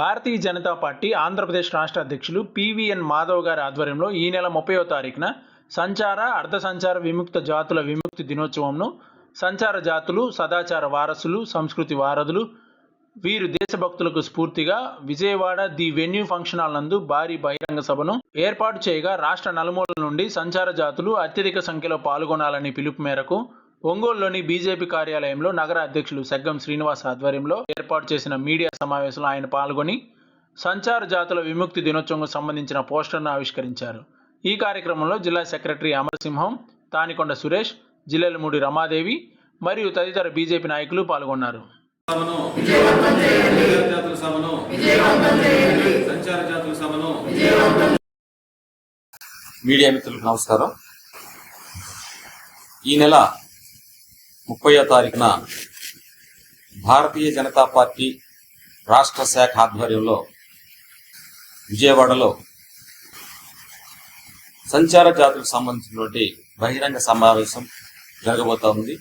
Bharatiya Janata party Andhra Pradesh రాష్ట్ర అధ్యక్షులు PVN Madhav గారి ఆధ్వర్యంలో ఈ నెల ముప్పైవ తారీఖున సంచార అర్ధ సంచార విముక్త జాతుల విముక్తి దినోత్సవంను సంచార జాతులు సదాచార వారసులు సంస్కృతి వారధులు వీరు దేశభక్తులకు స్ఫూర్తిగా Vijayawada the venue function hall నందు భారీ బహిరంగ సభను ఏర్పాటు చేయగా రాష్ట్ర నలుమూలల నుండి సంచార జాతులు అత్యధిక సంఖ్యలో పాల్గొనాలని పిలుపు మేరకు ఒంగోలులోని బీజేపీ కార్యాలయంలో నగర అధ్యక్షులు సెగ్గం శ్రీనివాస్ ఆధ్వర్యంలో ఏర్పాటు చేసిన మీడియా సమావేశంలో ఆయన పాల్గొని సంచార జాతుల విముక్తి దినోత్సవంకు సంబంధించిన పోస్టర్ను ఆవిష్కరించారు. ఈ కార్యక్రమంలో జిల్లా సెక్రటరీ అమరసింహం తానికొండ సురేష్ జిల్లెలమూడి రమాదేవి మరియు తదితర బీజేపీ నాయకులు పాల్గొన్నారు. మీడియా మిత్రులకు నమస్కారం. ఈ నెల ముప్పయో తారీఖున భారతీయ జనతా పార్టీ రాష్ట్ర శాఖ ఆధ్వర్యంలో విజయవాడలో సంచార జాతులకు సంబంధించినటువంటి బహిరంగ సమావేశం జరగబోతా ఉంది.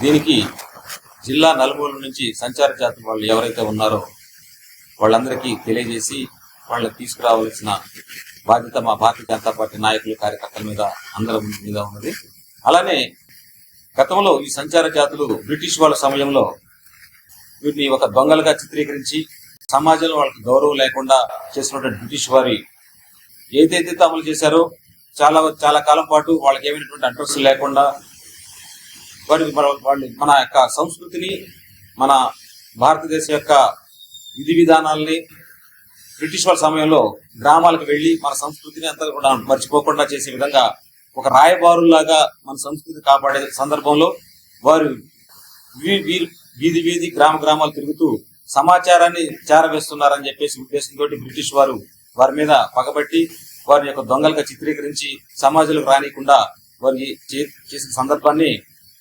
దీనికి జిల్లా నలుమూల నుంచి సంచార జాతుల వాళ్ళు ఎవరైతే ఉన్నారో వాళ్ళందరికీ తెలియజేసి వాళ్ళకి తీసుకురావాల్సిన బాధ్యత మా భారతీయ జనతా పార్టీ నాయకులు కార్యకర్తల మీద అందరి మీద ఉన్నది. అలానే గతంలో ఈ సంచార జాతులు బ్రిటిష్ వాళ్ళ సమయంలో వీటిని ఒక దొంగలుగా చిత్రీకరించి సమాజంలో వాళ్ళకి గౌరవం లేకుండా చేసినటువంటి బ్రిటిష్ వారి ఏదైతే అమలు చేశారో చాలా చాలా కాలం పాటు వాళ్ళకి ఏమైనటువంటి అడ్రస్ లేకుండా వారి మన వాళ్ళు మన యొక్క సంస్కృతిని మన భారతదేశం యొక్క విధి విధానాల్ని బ్రిటిష్ వాళ్ళ సమయంలో గ్రామాలకు వెళ్ళి మన సంస్కృతిని అంతా కూడా మర్చిపోకుండా చేసే విధంగా ఒక రాయబారులాగా మన సంస్కృతి కాపాడే సందర్భంలో వారు వీ- వీరి వీధి వీధి గ్రామ గ్రామాలు తిరుగుతూ సమాచారాన్ని చేరవేస్తున్నారని చెప్పేసి ఉద్దేశంతో బ్రిటిష్ వారు వారి మీద పగబట్టి వారి యొక్క దొంగలుగా చిత్రీకరించి సమాజంలోకి రానియకుండా వారి చేసిన సందర్భాన్ని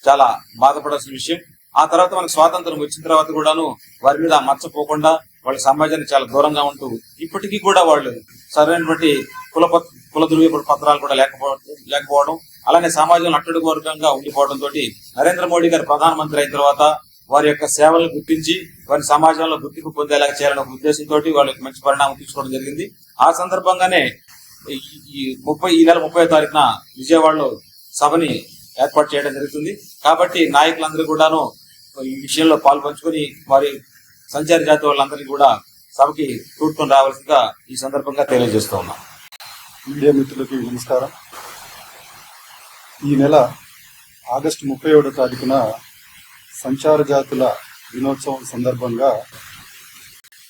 చాలా బాధపడాల్సిన విషయం. ఆ తర్వాత మనకు స్వాతంత్రం వచ్చిన తర్వాత కూడాను వారి మీద ఆ మచ్చపోకుండా వాళ్ళ సమాజానికి చాలా దూరంగా ఉంటూ ఇప్పటికీ కూడా వాళ్ళు సరైనటువంటి కుల కుల ధృవీకరణ పత్రాలు కూడా లేకపోవడం లేకపోవడం అలానే సమాజంలో అట్టడుగు వర్గంగా ఉండిపోవడం తోటి నరేంద్ర మోడీ గారు ప్రధానమంత్రి అయిన తర్వాత వారి యొక్క సేవలను గుర్తించి వారి సమాజంలో గుర్తింపు పొందేలాగా చేయాలనే ఉద్దేశంతో వాళ్ళకి మంచి పరిణామం తీసుకోవడం జరిగింది. ఆ సందర్భంగానే ఈ- ఈ ముప్పై ఈ నెల ముప్పై తారీఖున విజయవాడలో సభని ఏర్పాటు చేయడం జరుగుతుంది. కాబట్టి నాయకులందరూ కూడాను ఈ విషయంలో పాల్పంచుకొని వారి సంచార జాతి వాళ్ళందరినీ కూడా సభకి కూర్చొని రావాల్సిందిగా ఈ సందర్భంగా తెలియజేస్తూ ఉన్నాం. మీడియా మిత్రులకి నమస్కారం. ఈ నెల ఆగస్టు ముప్పై ఏడో తారీఖున సంచార జాతుల దినోత్సవం సందర్భంగా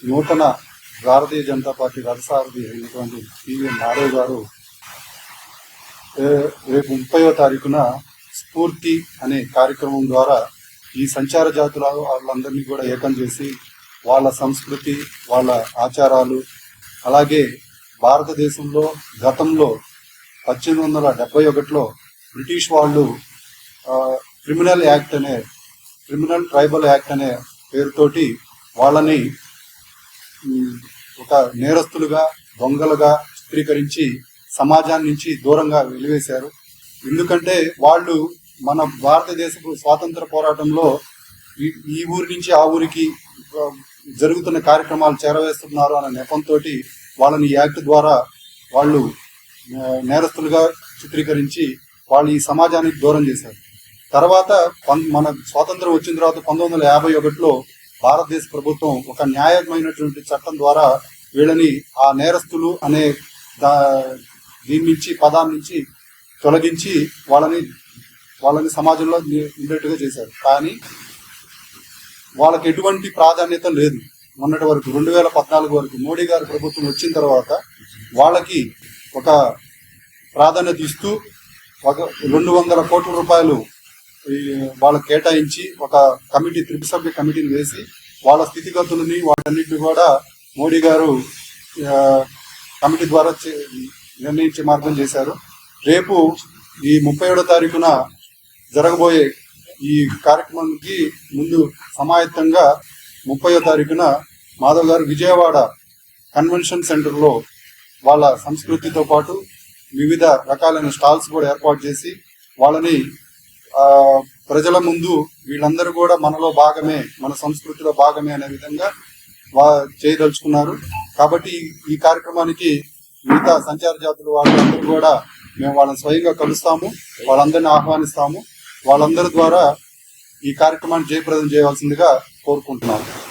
నూతన భారతీయ జనతా పార్టీ రథసారథి అయినటువంటి పివిఎన్ మాధవ్ గారు రేపు ముప్పైవ తారీఖున స్ఫూర్తి అనే కార్యక్రమం ద్వారా ఈ సంచార జాతుల వాళ్ళందరినీ కూడా ఏకం చేసి వాళ్ళ సంస్కృతి వాళ్ళ ఆచారాలు అలాగే భారతదేశంలో గతంలో పద్దెనిమిది వందల డెబ్బై ఒకటిలో బ్రిటిష్ వాళ్ళు క్రిమినల్ యాక్ట్ అనే క్రిమినల్ ట్రైబల్ యాక్ట్ అనే పేరుతోటి వాళ్ళని ఒక నేరస్తులుగా దొంగలుగా చిత్రీకరించి సమాజాన్ని నుంచి దూరంగా వెలివేశారు. ఎందుకంటే వాళ్ళు మన భారతదేశపు స్వాతంత్ర పోరాటంలో ఈ ఈ ఊరి నుంచి ఆ ఊరికి జరుగుతున్న కార్యక్రమాలు చేరవేస్తున్నారు అనే నెపంతో వాళ్ళని యాక్ట్ ద్వారా వాళ్ళు నేరస్తులుగా చిత్రీకరించి వాళ్ళు ఈ సమాజానికి దూరం చేశారు. తర్వాత మన స్వాతంత్రం వచ్చిన తర్వాత పంతొమ్మిది వందల యాభై ఒకటిలో భారతదేశ ప్రభుత్వం ఒక న్యాయమైనటువంటి చట్టం ద్వారా వీళ్ళని ఆ నేరస్తులు అనే దా- దీని నుంచి పదాన్ని నుంచి తొలగించి వాళ్ళని వాళ్ళని సమాజంలో ఉండేట్టుగా చేశారు. కానీ వాళ్ళకి ఎటువంటి ప్రాధాన్యత లేదు. మొన్నటి వరకు రెండు వేల పద్నాలుగు వరకు మోడీ గారి ప్రభుత్వం వచ్చిన తర్వాత వాళ్ళకి ఒక ప్రాధాన్యత ఇస్తూ రెండు వందల కోట్ల రూపాయలు వాళ్ళకి కేటాయించి ఒక కమిటీ త్రిపు సభ్య కమిటీని వేసి వాళ్ళ స్థితిగతులని వాటన్నిటిని కూడా మోడీ గారు కమిటీ ద్వారా చే- నిర్ణయించే మార్గం చేశారు. రేపు ఈ ముప్పై ఏడో తారీఖున జరగబోయే ఈ కార్యక్రమానికి ముందు సమాయత్తంగా ముప్పయో తారీఖున మాధవ్ గారు విజయవాడ కన్వెన్షన్ సెంటర్లో వాళ్ళ సంస్కృతితో పాటు వివిధ రకాలైన స్టాల్స్ కూడా ఏర్పాటు చేసి వాళ్ళని ఆ ప్రజల ముందు వీళ్ళందరూ కూడా మనలో భాగమే మన సంస్కృతిలో భాగమే అనే విధంగా వా చేయదలుచుకున్నారు. కాబట్టి ఈ- ఈ కార్యక్రమానికి మిగతా సంచార జాతులు వాళ్ళందరూ కూడా మేము వాళ్ళని స్వయంగా కలుస్తాము వాళ్ళందరినీ ఆహ్వానిస్తాము. వాళ్ళందరి ద్వారా ఈ కార్యక్రమాన్ని జయప్రదం చేయవలసిందిగా కోరుకుంటున్నాము.